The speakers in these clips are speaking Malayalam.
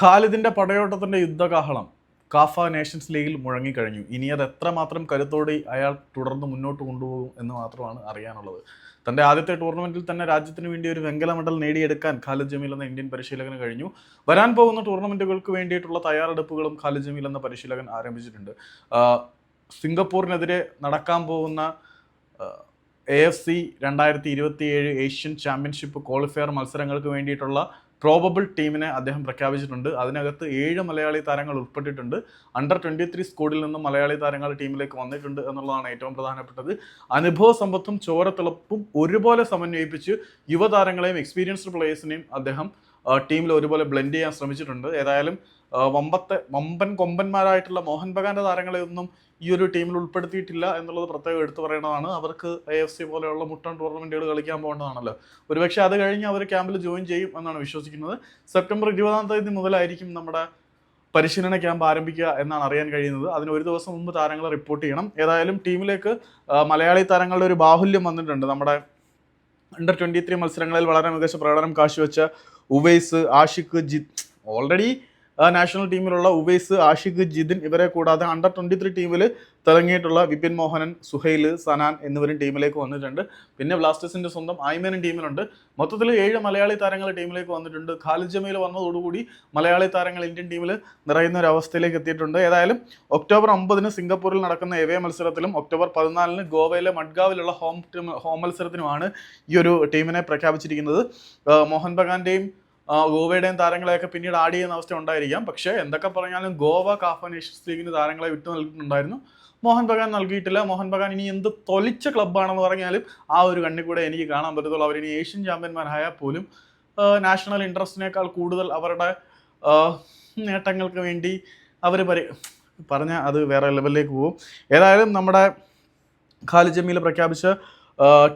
ഖാലിദിന്റെ പടയോട്ടത്തിന്റെ യുദ്ധകാഹളം കാഫ നേഷൻസ് ലീഗിൽ മുഴങ്ങിക്കഴിഞ്ഞു. ഇനി അത് എത്രമാത്രം കരുത്തോടെ അയാൾ തുടർന്ന് മുന്നോട്ട് കൊണ്ടുപോകും എന്ന് മാത്രമാണ് അറിയാനുള്ളത്. തന്റെ ആദ്യത്തെ ടൂർണമെന്റിൽ തന്നെ രാജ്യത്തിന് വേണ്ടി ഒരു വെങ്കല മെഡൽ നേടിയെടുക്കാൻ ഖാലിദ് ജമീൽ എന്ന ഇന്ത്യൻ പരിശീലകന് കഴിഞ്ഞു. വരാൻ പോകുന്ന ടൂർണമെന്റുകൾക്ക് വേണ്ടിയിട്ടുള്ള തയ്യാറെടുപ്പുകളും ഖാലിദ് ജമീൽ എന്ന പരിശീലകൻ ആരംഭിച്ചിട്ടുണ്ട്. സിംഗപ്പൂരിനെതിരെ നടക്കാൻ പോകുന്ന എ എഫ് സി രണ്ടായിരത്തി ഇരുപത്തിയേഴ് ഏഷ്യൻ ചാമ്പ്യൻഷിപ്പ് ക്വാളിഫയർ മത്സരങ്ങൾക്ക് വേണ്ടിയിട്ടുള്ള പ്രോബബിൾ ടീമിനെ അദ്ദേഹം പ്രഖ്യാപിച്ചിട്ടുണ്ട്. അതിനകത്ത് ഏഴ് മലയാളി താരങ്ങൾ ഉൾപ്പെട്ടിട്ടുണ്ട്. അണ്ടർ ട്വന്റി ത്രീ സ്കൂളിൽ നിന്നും മലയാളി താരങ്ങൾ ടീമിലേക്ക് വന്നിട്ടുണ്ട് എന്നുള്ളതാണ് ഏറ്റവും പ്രധാനപ്പെട്ടത്. അനുഭവ സമ്പത്തും ചോരത്തിളപ്പും ഒരുപോലെ സമന്വയിപ്പിച്ച് യുവതാരങ്ങളെയും എക്സ്പീരിയൻസ്ഡ് പ്ലേയേഴ്സിനെയും അദ്ദേഹം ടീമിൽ ഒരുപോലെ ബ്ലെൻഡ് ചെയ്യാൻ ശ്രമിച്ചിട്ടുണ്ട്. ഏതായാലും വമ്പത്തെ വമ്പൻ കൊമ്പന്മാരായിട്ടുള്ള മോഹൻ ബഗാന്റെ താരങ്ങളെ ഒന്നും ഈ ഒരു ടീമിൽ ഉൾപ്പെടുത്തിയിട്ടില്ല എന്നുള്ളത് പ്രത്യേകം എടുത്തു പറയേണ്ടതാണ്. അവർക്ക് എ എഫ് സി പോലെയുള്ള മുട്ടൺ ടൂർണമെന്റുകൾ കളിക്കാൻ പോകേണ്ടതാണല്ലോ. ഒരുപക്ഷെ അത് കഴിഞ്ഞ് അവർ ക്യാമ്പിൽ ജോയിൻ ചെയ്യും എന്നാണ് വിശ്വസിക്കുന്നത്. സെപ്റ്റംബർ ഇരുപതാം തീയതി മുതലായിരിക്കും നമ്മുടെ പരിശീലന ക്യാമ്പ് ആരംഭിക്കുക എന്നാണ് അറിയാൻ കഴിയുന്നത്. അതിന് ഒരു ദിവസം മുമ്പ് താരങ്ങളെ റിപ്പോർട്ട് ചെയ്യണം. ഏതായാലും ടീമിലേക്ക് മലയാളി താരങ്ങളുടെ ഒരു ബാഹുല്യം വന്നിട്ടുണ്ട് നമ്മുടെ അണ്ടർ ട്വന്റി ത്രീ മത്സരങ്ങളിൽ വളരെ മികച്ച പ്രകടനം കാഴ്ചവെച്ച ഉവൈസ് ആഷിഖ് ജിത്ത് ഓൾറെഡി നാഷണൽ ടീമിലുള്ള ഉവൈസ് ആഷിഖ് ജിദിൻ ഇവരെ കൂടാതെ അണ്ടർ ട്വന്റി ത്രീ ടീമിൽ തിളങ്ങിയിട്ടുള്ള വിപിൻ മോഹനൻ സുഹൈൽ സനാൻ എന്നിവരും ടീമിലേക്ക് വന്നിട്ടുണ്ട്. പിന്നെ ബ്ലാസ്റ്റേഴ്സിന്റെ സ്വന്തം ആയ്മേനും ടീമിലുണ്ട്. മൊത്തത്തിൽ ഏഴ് മലയാളി താരങ്ങൾ ടീമിലേക്ക് വന്നിട്ടുണ്ട്. ഖാലിദ് ജമീൽ വന്നതോടുകൂടി മലയാളി താരങ്ങൾ ഇന്ത്യൻ ടീമിൽ നിറയുന്ന ഒരു അവസ്ഥയിലേക്ക് എത്തിയിട്ടുണ്ട്. ഏതായാലും ഒക്ടോബർ ഒമ്പതിന് സിംഗപ്പൂരിൽ നടക്കുന്ന എവേ മത്സരത്തിലും ഒക്ടോബർ പതിനാലിന് ഗോവയിലെ മഡ്ഗാവിലുള്ള ഹോം ഹോം മത്സരത്തിനുമാണ് ഈ ഒരു ടീമിനെ പ്രഖ്യാപിച്ചിരിക്കുന്നത്. മോഹൻ ബഗാന്റെയും ഗോവയുടെയും താരങ്ങളെയൊക്കെ പിന്നീട് ആഡ് ചെയ്യുന്ന അവസ്ഥ ഉണ്ടായിരിക്കാം. പക്ഷേ എന്തൊക്കെ പറഞ്ഞാലും ഗോവ കാഫ നേഷൻസ് ലീഗിന് താരങ്ങളെ വിട്ടു നൽകിയിട്ടുണ്ടായിരുന്നു. മോഹൻ ബഗാൻ നൽകിയിട്ടില്ല. മോഹൻ ബഗാൻ ഇനി എന്ത് തൊലിച്ച ക്ലബ്ബാണെന്ന് പറഞ്ഞാലും ആ ഒരു കണ്ണി കൂടെ എനിക്ക് കാണാൻ പറ്റത്തുള്ളൂ. അവരിനി ഏഷ്യൻ ചാമ്പ്യന്മാരായാൽ പോലും നാഷണൽ ഇൻട്രസ്റ്റിനേക്കാൾ കൂടുതൽ അവരുടെ നേട്ടങ്ങൾക്ക് വേണ്ടി അവർ പരി പറഞ്ഞാൽ അത് വേറെ ലെവലിലേക്ക് പോകും. ഏതായാലും നമ്മുടെ ഖാലിജമ്മിയിൽ പ്രഖ്യാപിച്ച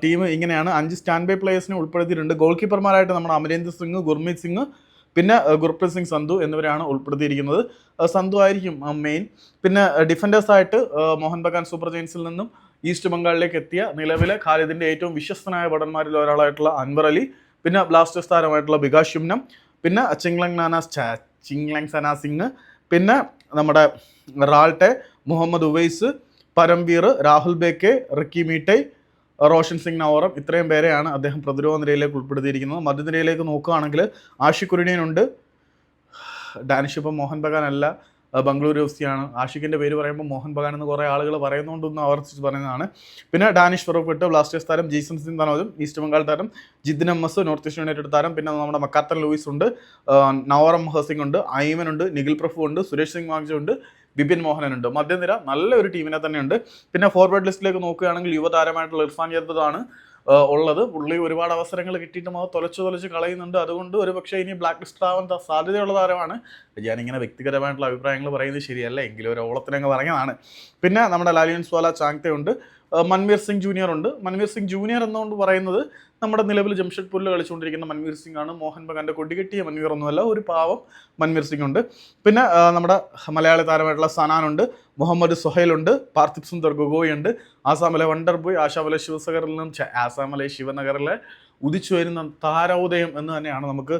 ടീം ഇങ്ങനെയാണ്. അഞ്ച് സ്റ്റാൻഡ് ബൈ പ്ലേയേഴ്സിനെ ഉൾപ്പെടുത്തിയിട്ടുണ്ട്. ഗോൾ കീപ്പർമാരായിട്ട് നമ്മുടെ അമരേന്ദർ സിംഗ് ഗുർമീത് സിംഗ് പിന്നെ ഗുർപ്രീത് സിംഗ് സന്ധു എന്നിവരാണ് ഉൾപ്പെടുത്തിയിരിക്കുന്നത്. സന്ധു ആയിരിക്കും മെയിൻ പിന്നെ ഡിഫൻഡേഴ്സായിട്ട് മോഹൻ ബഗാൻ സൂപ്പർ ജെയിൻസിൽ നിന്നും ഈസ്റ്റ് ബംഗാളിലേക്ക് എത്തിയ നിലവിലെ ഖാലിദിന്റെ ഏറ്റവും വിശ്വസ്തനായ ഭടന്മാരിൽ ഒരാളായിട്ടുള്ള അൻവർ അലി പിന്നെ ബ്ലാസ്റ്റേഴ്സ് താരമായിട്ടുള്ള ബികാഷ് യുംനം പിന്നെ ചിങ്ലങ് നാന ചിങ്ലങ് സന സിംഗ് പിന്നെ നമ്മുടെ റാൾട്ടെ മുഹമ്മദ് ഉവൈസ് പരംവീർ രാഹുൽ ബേക്കെ റിക്കി മീറ്റൈ റോഷൻ സിംഗ് നവോറം ഇത്രയും പേരെയാണ് അദ്ദേഹം പ്രതിരോധ നിരയിലേക്ക് ഉൾപ്പെടുത്തിയിരിക്കുന്നത്. മധ്യനിരയിലേക്ക് നോക്കുകയാണെങ്കിൽ ആഷിഖ് കുരുണിയനുണ്ട് ഡാനിഷ് ഇപ്പം മോഹൻ ബഗാൻ അല്ല ബംഗളൂരു എഫ് സി ആണ് ആഷിഖിന്റെ പേര് പറയുമ്പോൾ മോഹൻ ബഗാൻ എന്ന് കുറേ ആളുകൾ പറയുന്നുണ്ടെന്ന് ആവർത്തിച്ച് പറയുന്നതാണ്. പിന്നെ ഡാനിഷ് ഫെറോപ്പെട്ട് ബ്ലാസ്റ്റേഴ്സ് താരം ജീസൺ സിംഗ് തനോജും ഈസ്റ്റ് ബംഗാൾ താരം Jithin S north east united താരം പിന്നെ നമ്മുടെ മക്കാത്തൻ ലൂയിസ് ഉണ്ട്. നവറം നവോറം ഹസിംഗ് ഉണ്ട് ഐമൻ ഉണ്ട് നിഖിൽ പ്രഭു ഉണ്ട് സുരേഷ് സിംഗ് വാങ്ജു ഉണ്ട്. ബിപിൻ മോഹനുണ്ട് മധ്യനിര നല്ലൊരു ടീമിനെ തന്നെയുണ്ട്. പിന്നെ ഫോർവേഡ് ലിസ്റ്റിലേക്ക് നോക്കുകയാണെങ്കിൽ യുവതാരമായിട്ടുള്ള ഇർഫാൻ ജദ്ദാണ് ഉള്ളത്. പുള്ളി ഒരുപാട് അവസരങ്ങൾ കിട്ടിയിട്ടും അത് തൊലച്ച് തൊലച്ച് കളയുന്നുണ്ട്. അതുകൊണ്ട് ഒരു പക്ഷേ ഇനി ബ്ലാക്ക് ലിസ്റ്റ് ആവാൻ സാധ്യതയുള്ള താരമാണ്. ഞാനിങ്ങനെ വ്യക്തിപരമായിട്ടുള്ള അഭിപ്രായങ്ങൾ പറയുന്നത് ശരിയല്ല. എങ്കിലും ഒരു ഓളത്തിനങ്ങ് പറഞ്ഞതാണ്. പിന്നെ നമ്മുടെ ലാലിയൻസ് വാല ചാങ്തെ ഉണ്ട് മൻവീർ സിംഗ് ജൂനിയർ ഉണ്ട്. മൻവീർ സിംഗ് ജൂനിയർ എന്നുകൊണ്ട് പറയുന്നത് നമ്മുടെ നിലവിൽ ജംഷഡ്പൂരിൽ കളിച്ചുകൊണ്ടിരിക്കുന്ന മൻവീർ സിംഗ് ആണ് മോഹൻ ബഗാന്റെ കൊടികെട്ടിയ മൻവീർ ഒന്നുമല്ല ഒരു പാവം മൻവീർ സിംഗ് ഉണ്ട്. പിന്നെ നമ്മുടെ മലയാളി താരമായിട്ടുള്ള സനാനുണ്ട് മുഹമ്മദ് സുഹൈലുണ്ട് പാർത്ഥിപ് സുന്ദർ ഗൊഗോയ് ഉണ്ട്. ആസാമിലെ വണ്ടർ ബോയ് ആശാമലെ ശിവസഗറിൽ നിന്നും ആസാമിലെ ശിവനഗറിലെ ഉദിച്ചു വരുന്ന താരോദയം എന്ന് തന്നെയാണ് നമുക്ക്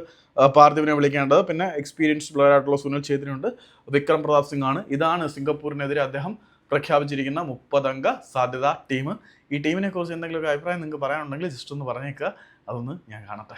പാർത്ഥിവിനെ വിളിക്കേണ്ടത്. പിന്നെ എക്സ്പീരിയൻസ്ഡ് പ്ലെയർ ആയിട്ടുള്ള സുനിൽ ഛേത്രിയുണ്ട് വിക്രം പ്രതാപ് സിംഗ് ആണ് ഇതാണ് സിംഗപ്പൂരിനെതിരെ അദ്ദേഹം പ്രഖ്യാപിച്ചിരിക്കുന്ന മുപ്പതംഗ സാധ്യത ടീം. ഈ ടീമിനെ കുറിച്ച് എന്തെങ്കിലുമൊക്കെ അഭിപ്രായം നിങ്ങൾക്ക് പറയാനുണ്ടെങ്കിൽ ജസ്റ്റ് ഒന്ന് പറഞ്ഞേക്കുക അതൊന്ന് ഞാൻ കാണട്ടെ.